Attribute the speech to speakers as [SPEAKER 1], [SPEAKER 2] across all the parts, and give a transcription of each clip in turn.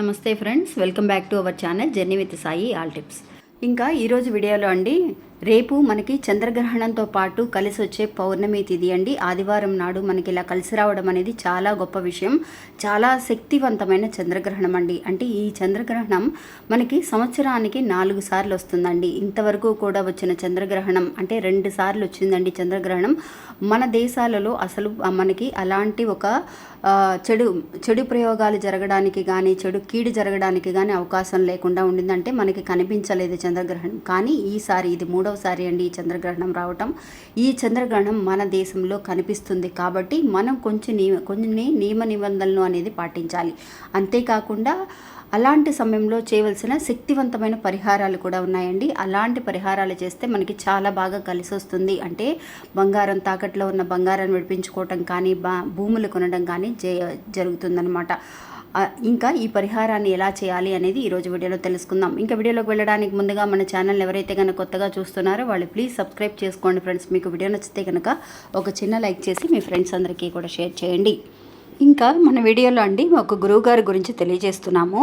[SPEAKER 1] నమస్తే friends welcome back to our channel journey with Sai all tips. ఇంకా ఈరోజు వీడియోలో అండి రేపు మనకి చంద్రగ్రహణంతో పాటు కలిసి వచ్చే పౌర్ణమి తిథి అండి. ఆదివారం నాడు మనకి ఇలా కలిసి రావడం అనేది చాలా గొప్ప విషయం. చాలా శక్తివంతమైన చంద్రగ్రహణం అండి. అంటే ఈ చంద్రగ్రహణం మనకి సంవత్సరానికి నాలుగు సార్లు వస్తుందండి. ఇంతవరకు కూడా వచ్చిన చంద్రగ్రహణం అంటే రెండు సార్లు వచ్చిందండి చంద్రగ్రహణం. మన దేశాలలో అసలు మనకి అలాంటి ఒక చెడు చెడు ప్రయోగాలు జరగడానికి కానీ చెడు కీడు జరగడానికి కానీ అవకాశం లేకుండా ఉండిందంటే మనకి కనిపించలేదు చంద్రగ్రహణం. కానీ ఈసారి ఇది రెండవసారి అండి ఈ చంద్రగ్రహణం రావటం. ఈ చంద్రగ్రహణం మన దేశంలో కనిపిస్తుంది కాబట్టి మనం కొంచెం నియమ కొన్ని నియమ నిబంధనలు అనేది పాటించాలి. అంతేకాకుండా అలాంటి సమయంలో చేయవలసిన శక్తివంతమైన పరిహారాలు కూడా ఉన్నాయండి. అలాంటి పరిహారాలు చేస్తే మనకి చాలా బాగా కలిసి వస్తుంది. అంటే బంగారం తాకట్లో ఉన్న బంగారాన్ని విడిపించుకోవటం కానీ బా భూములు కొనడం కానీ జరుగుతుందన్నమాట. జరుగుతుందనమాట ఇంకా ఈ పరిహారాన్ని ఎలా చేయాలి అనేది ఈరోజు వీడియోలో తెలుసుకుందాం. ఇంకా వీడియోలోకి వెళ్ళడానికి ముందుగా మన ఛానల్ ఎవరైతే కనుక కొత్తగా చూస్తున్నారో వాళ్ళు ప్లీజ్ సబ్స్క్రైబ్ చేసుకోండి ఫ్రెండ్స్. మీకు వీడియో నచ్చితే కనుక ఒక చిన్న లైక్ చేసి మీ ఫ్రెండ్స్ అందరికీ కూడా షేర్ చేయండి. ఇంకా మన వీడియోలో అండి ఒక గురువు గారి గురించి తెలియజేస్తున్నాము.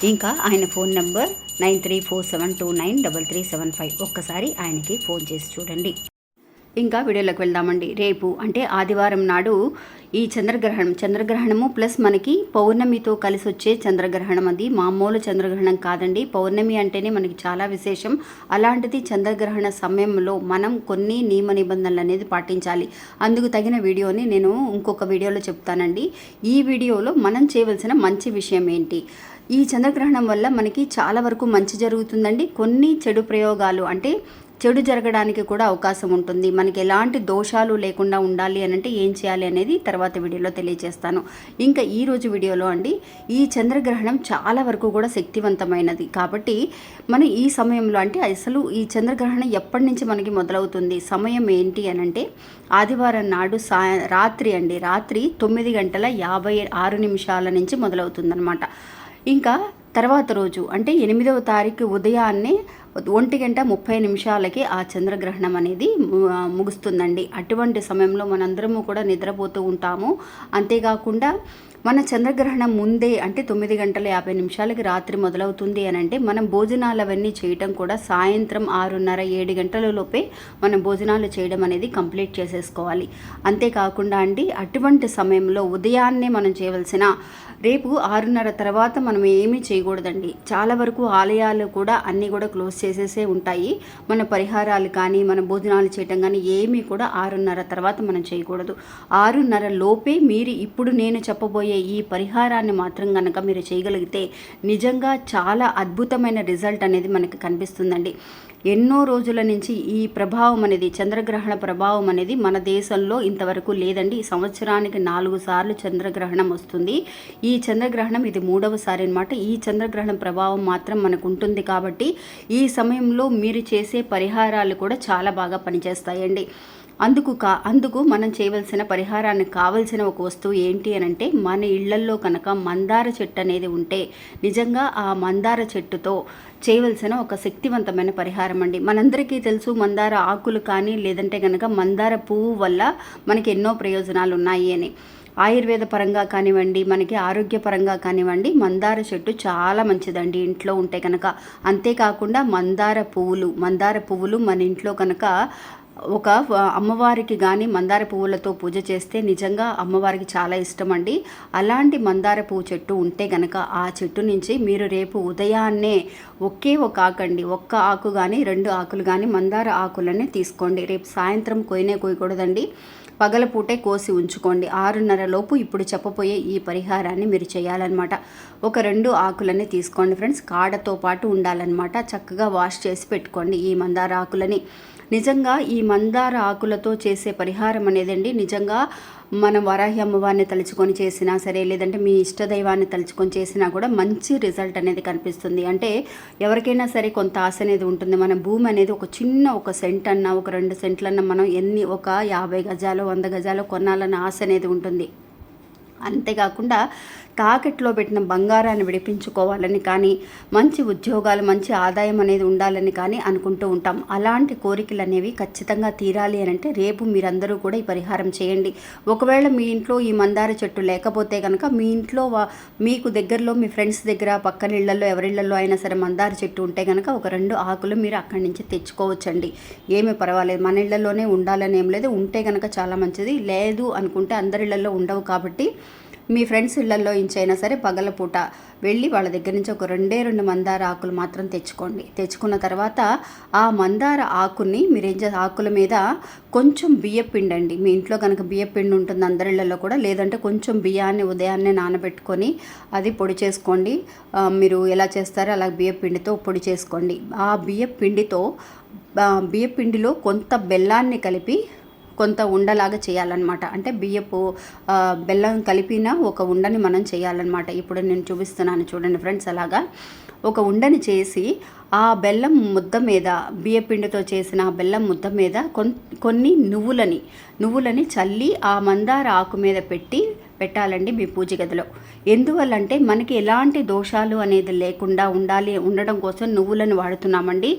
[SPEAKER 1] ఇంకా ఆయన phone number nine three four seven two nine double three seven five. ఒక్కసారి ఆయనకి ఫోన్ చేసి చూడండి. ఇంకా వీడియోలోకి వెళ్దామండి. రేపు అంటే ఆదివారం నాడు ఈ చంద్రగ్రహణం చంద్రగ్రహణము ప్లస్ మనకి పౌర్ణమితో కలిసి వచ్చే చంద్రగ్రహణం అది. మామూలు చంద్రగ్రహణం కాదండి. పౌర్ణమి అంటేనే మనకి చాలా విశేషం. అలాంటిది చంద్రగ్రహణ సమయంలో మనం కొన్ని నియమ నిబంధనలు అనేది పాటించాలి. అందుకు తగిన వీడియోని నేను ఇంకొక వీడియోలో చెప్తానండి. ఈ వీడియోలో మనం చేయవలసిన మంచి విషయం ఏంటి? ఈ చంద్రగ్రహణం వల్ల మనకి చాలా వరకు మంచి జరుగుతుందండి. కొన్ని చెడు ప్రయోగాలు అంటే చెడు జరగడానికి కూడా అవకాశం ఉంటుంది. మనకి ఎలాంటి దోషాలు లేకుండా ఉండాలి అని అంటే ఏం చేయాలి అనేది తర్వాత వీడియోలో తెలియజేస్తాను. ఇంకా ఈ రోజు వీడియోలో అండి ఈ చంద్రగ్రహణం చాలా వరకు కూడా శక్తివంతమైనది. కాబట్టి మనం ఈ సమయంలో అంటే అసలు ఈ చంద్రగ్రహణం ఎప్పటి నుంచి మనకి మొదలవుతుంది సమయం ఏంటి అని అంటే ఆదివారం నాడు సా రాత్రి అండి. రాత్రి తొమ్మిది గంటల యాభై ఆరు నిమిషాల నుంచి మొదలవుతుందన్నమాట. ఇంకా తర్వాత రోజు అంటే ఎనిమిదవ తారీఖు ఉదయాన్నే ఒంటి గంట ముప్పై నిమిషాలకి ఆ చంద్రగ్రహణం అనేది ముగుస్తుందండి. అటువంటి సమయంలో మనందరము కూడా నిద్రపోతూ ఉంటాము. అంతేకాకుండా మన చంద్రగ్రహణం ముందే అంటే తొమ్మిది గంటల యాభై నిమిషాలకి రాత్రి మొదలవుతుంది అని అంటే మనం భోజనాలు అవన్నీ చేయటం కూడా సాయంత్రం ఆరున్నర ఏడు గంటల లోపే మనం భోజనాలు చేయడం అనేది కంప్లీట్ చేసేసుకోవాలి. అంతేకాకుండా అండి అటువంటి సమయంలో ఉదయాన్నే మనం చేయవలసిన రేపు ఆరున్నర తర్వాత మనం ఏమీ చేయకూడదండి. చాలా వరకు ఆలయాలు కూడా అన్నీ కూడా క్లోజ్ చేసేసే ఉంటాయి. మన పరిహారాలు కానీ మన భోజనాలు చేయటం కానీ ఏమీ కూడా ఆరున్నర తర్వాత మనం చేయకూడదు. ఆరున్నర లోపే మీరు ఇప్పుడు నేను చెప్పబోయే ఈ పరిహారాన్ని మాత్రం కనుక మీరు చేయగలిగితే నిజంగా చాలా అద్భుతమైన రిజల్ట్ అనేది మనకి కనిపిస్తుందండి. ఎన్నో రోజుల నుంచి ఈ ప్రభావం అనేది చంద్రగ్రహణ ప్రభావం అనేది మన దేశంలో ఇంతవరకు లేదండి. ఈ సంవత్సరానికి నాలుగు సార్లు చంద్రగ్రహణం వస్తుంది. ఈ చంద్రగ్రహణం ఇది మూడవసారి అనమాట ఈ చంద్రగ్రహణం ప్రభావం మాత్రం మనకు ఉంటుంది కాబట్టి ఈ సమయంలో మీరు చేసే పరిహారాలు కూడా చాలా బాగా పనిచేస్తాయండి. అందుకు కా అందుకు మనం చేయవలసిన పరిహారానికి కావలసిన ఒక వస్తువు ఏంటి అని అంటే మన ఇళ్ళల్లో కనుక మందార చెట్టు అనేది ఉంటే నిజంగా ఆ మందార చెట్టుతో చేయవలసిన ఒక శక్తివంతమైన పరిహారం అండి. మనందరికీ తెలుసు మందార ఆకులు కానీ లేదంటే కనుక మందార పువ్వు వల్ల మనకి ఎన్నో ప్రయోజనాలు ఉన్నాయి అని. ఆయుర్వేద పరంగా కానివ్వండి మనకి ఆరోగ్యపరంగా కానివ్వండి మందార చెట్టు చాలా మంచిదండి. ఇంట్లో ఉంటే కనుక అంతేకాకుండా మందార పువ్వులు మందార పువ్వులు మన ఇంట్లో కనుక ఒక అమ్మవారికి కానీ మందార పువ్వులతో పూజ చేస్తే నిజంగా అమ్మవారికి చాలా ఇష్టం అండి అలాంటి మందార పువ్వు చెట్టు ఉంటే గనక ఆ చెట్టు నుంచి మీరు రేపు ఉదయాన్నే ఒకే ఒక ఆకండి. ఒక్క ఆకు కానీ రెండు ఆకులు కానీ మందార ఆకులనే తీసుకోండి. రేపు సాయంత్రం కొయ్యనే కోయకూడదండి పగలపూటే కోసి ఉంచుకోండి. ఆరున్నర లోపు ఇప్పుడు చెప్పబోయే ఈ పరిహారాన్ని మీరు చేయాలన్నమాట. ఒక రెండు ఆకులని తీసుకోండి ఫ్రెండ్స్. కాడతో పాటు ఉండాలన్నమాట. చక్కగా వాష్ చేసి పెట్టుకోండి ఈ మందార ఆకులని. నిజంగా ఈ మందార ఆకులతో చేసే పరిహారం అనేదండి. నిజంగా మనం వరాహి అమ్మవారిని తలుచుకొని చేసినా సరే లేదంటే మీ ఇష్టదైవాన్ని తలుచుకొని చేసినా కూడా మంచి రిజల్ట్ అనేది కనిపిస్తుంది. అంటే ఎవరికైనా సరే కొంత ఆశ అనేది ఉంటుంది. మన భూమి అనేది ఒక చిన్న ఒక సెంట్ అన్న ఒక రెండు సెంట్లన్నా మనం ఎన్ని ఒక యాభై గజాలు వంద గజాలు కొనాలన్న ఆశ అనేది ఉంటుంది. అంతేకాకుండా తాకట్లో పెట్టిన బంగారాన్ని విడిపించుకోవాలని కానీ మంచి ఉద్యోగాలు మంచి ఆదాయం అనేది ఉండాలని కానీ అనుకుంటూ ఉంటాం. అలాంటి కోరికలు అనేవి ఖచ్చితంగా తీరాలి అని అంటే రేపు మీరందరూ కూడా ఈ పరిహారం చేయండి. ఒకవేళ మీ ఇంట్లో ఈ మందార చెట్టు లేకపోతే కనుక మీ ఇంట్లో వా- మీకు దగ్గరలో మీ ఫ్రెండ్స్ దగ్గర పక్కన ఇళ్ళలో ఎవరిళ్ళలో అయినా సరే మందార చెట్టు ఉంటే కనుక ఒక రెండు ఆకులు మీరు అక్కడి నుంచి తెచ్చుకోవచ్చండి. ఏమీ పర్వాలేదు. మన ఇళ్ళలోనే ఉండాలని ఏం లేదు. ఉంటే కనుక చాలా మంచిది. లేదు అనుకుంటే అందరిళ్ళలో ఉండవు కాబట్టి మీ ఫ్రెండ్స్ ఇళ్ళలో ఇంచైనా సరే పగలపూట వెళ్ళి వాళ్ళ దగ్గర నుంచి ఒక రెండే రెండు మందార ఆకులు మాత్రం తెచ్చుకోండి. తెచ్చుకున్న తర్వాత ఆ మందార ఆకుని మీరు ఏం చేసే ఆకుల మీద కొంచెం బియ్య పిండి అండి మీ ఇంట్లో కనుక బియ్య పిండి ఉంటుంది అందరిళ్ళలో కూడా లేదంటే కొంచెం బియ్యాన్ని ఉదయాన్నే నానబెట్టుకొని అది పొడి చేసుకోండి. మీరు ఎలా చేస్తారో అలా బియ్య పిండితో పొడి చేసుకోండి. ఆ బియ్య పిండితో బియ్య పిండిలో కొంత బెల్లాన్ని కలిపి కొంత ఉండలాగా చేయాలన్నమాట. అంటే బియ్యపు బెల్లం కలిపిన ఒక ఉండని మనం చేయాలన్నమాట. ఇప్పుడు నేను చూపిస్తున్నాను చూడండి ఫ్రెండ్స్ అలాగా. ఒక ఉండని చేసి ఆ బెల్లం ముద్ద మీద బియ్యపిండితో చేసిన ఆ బెల్లం ముద్ద మీద కొన్ని నువ్వులని నువ్వులని చల్లి ఆ మందార ఆకు మీద పెట్టి పెట్టాలండి మీ పూజ గదిలో. ఎందువల్లంటే మనకి ఎలాంటి దోషాలు అనేది లేకుండా ఉండాలి ఉండడం కోసం నువ్వులను వాడుతున్నామండి.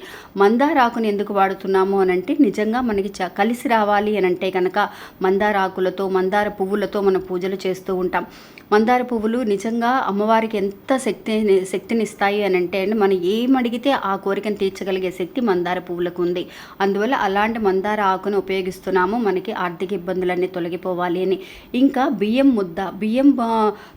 [SPEAKER 1] మందార ఆకుని ఎందుకు వాడుతున్నాము అని అంటే నిజంగా మనకి చ కలిసి రావాలి అని అంటే కనుక మందార ఆకులతో మందార పువ్వులతో మనం పూజలు చేస్తూ ఉంటాం. మందార పువ్వులు నిజంగా అమ్మవారికి ఎంత శక్తి శక్తిని ఇస్తాయి అని అంటే అండి మనం ఏం అడిగితే ఆ కోరికను తీర్చగలిగే శక్తి మందార పువ్వులకు ఉంది. అందువల్ల అలాంటి మందార ఆకును ఉపయోగిస్తున్నాము మనకి ఆర్థిక ఇబ్బందులన్నీ తొలగిపోవాలి అని. ఇంకా బియ్యం ముద్ద బియ్యం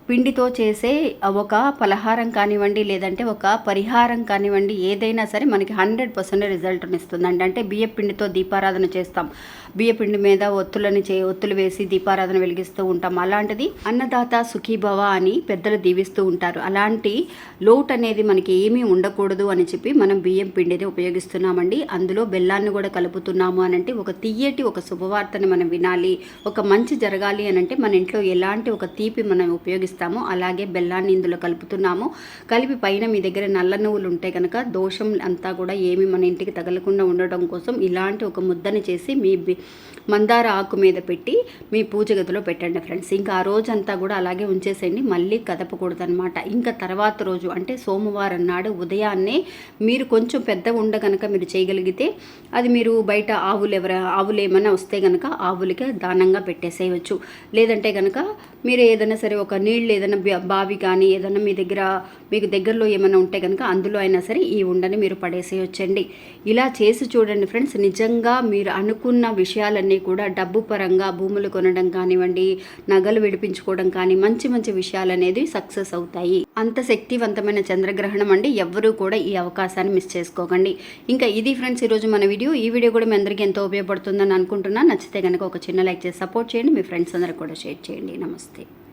[SPEAKER 1] పిండితో చేసే ఒక పలహారం కానివ్వండి లేదంటే ఒక పరిహారం కానివ్వండి ఏదైనా సరే మనకి హండ్రెడ్ పర్సెంట్ రిజల్ట్ ఇస్తుందండి అంటే బియ్య పిండితో దీపారాధన చేస్తాం. బియ్య పిండి మీద ఒత్తులని చే ఒత్తులు వేసి దీపారాధన వెలిగిస్తూ ఉంటాం. అలాంటిది అన్నదాత సుఖీభవ అని పెద్దలు దీవిస్తూ ఉంటారు. అలాంటి లోట్ అనేది మనకి ఏమీ ఉండకూడదు అని చెప్పి మనం బియ్యం పిండిని ఉపయోగిస్తున్నామండి. అందులో బెల్లాన్ని కూడా కలుపుతున్నాము అని అంటే ఒక తీయటి ఒక శుభవార్తని మనం వినాలి. ఒక మంచి జరగాలి అని అంటే మన ఇంట్లో ఎలాంటి ఒక తీపి మనం ఉపయోగిస్తామో అలాగే బెల్లాన్ని ఇందులో కలుపుతున్నాము. కలిపి పైన మీ దగ్గర నల్ల నువ్వులు ఉంటే కనుక దోషం అంతా కూడా ఏమి మన ఇంటికి తగలకుండా ఉండడం కోసం ఇలాంటి ఒక ముద్దని చేసి మీ మందార ఆకు మీద పెట్టి మీ పూజ గదిలో పెట్టండి ఫ్రెండ్స్. ఇంకా ఆ రోజంతా కూడా అలాగే ఉంచేసేయండి. మళ్ళీ కదపకూడదు అనమాట ఇంకా తర్వాత రోజు అంటే సోమవారం నాడు ఉదయాన్నే మీరు కొంచెం పెద్ద ఉండ కనుక మీరు చేయగలిగితే అది మీరు బయట ఆవులు ఎవర ఆవులు ఏమైనా వస్తే కనుక ఆవులకి దానంగా పెట్టేసేయవచ్చు. లేదంటే కనుక మీరు ఏదైనా సరే ఒక నీళ్ళు ఏదైనా బా- బావి కానీ ఏదైనా మీ దగ్గర మీకు దగ్గరలో ఏమైనా ఉంటే కనుక అందులో అయినా సరే ఈ ఉండని మీరు పడేసేయొచ్చండి. ఇలా చేసి చూడండి ఫ్రెండ్స్ నిజంగా మీరు అనుకున్న విషయాలన్నీ కూడా డబ్బు పరంగా భూములు కొనడం కానివ్వండి నగలు విడిపించుకోవడం కానీ మంచి మంచి విషయాలు అనేది సక్సెస్ అవుతాయి. అంత శక్తివంతమైన చంద్రగ్రహణం అండి. ఎవ్వరూ కూడా ఈ అవకాశాన్ని మిస్ చేసుకోకండి. ఇంకా ఇది ఫ్రెండ్స్ ఈరోజు మన వీడియో. ఈ వీడియో కూడా మీ అందరికీ ఎంతో ఉపయోగపడుతుందని అనుకుంటున్నాను. నచ్చితే కనుక ఒక చిన్న లైక్ చేసి సపోర్ట్ చేయండి. మీ ఫ్రెండ్స్ అందరికి కూడా షేర్ చేయండి. నమస్తే. rester.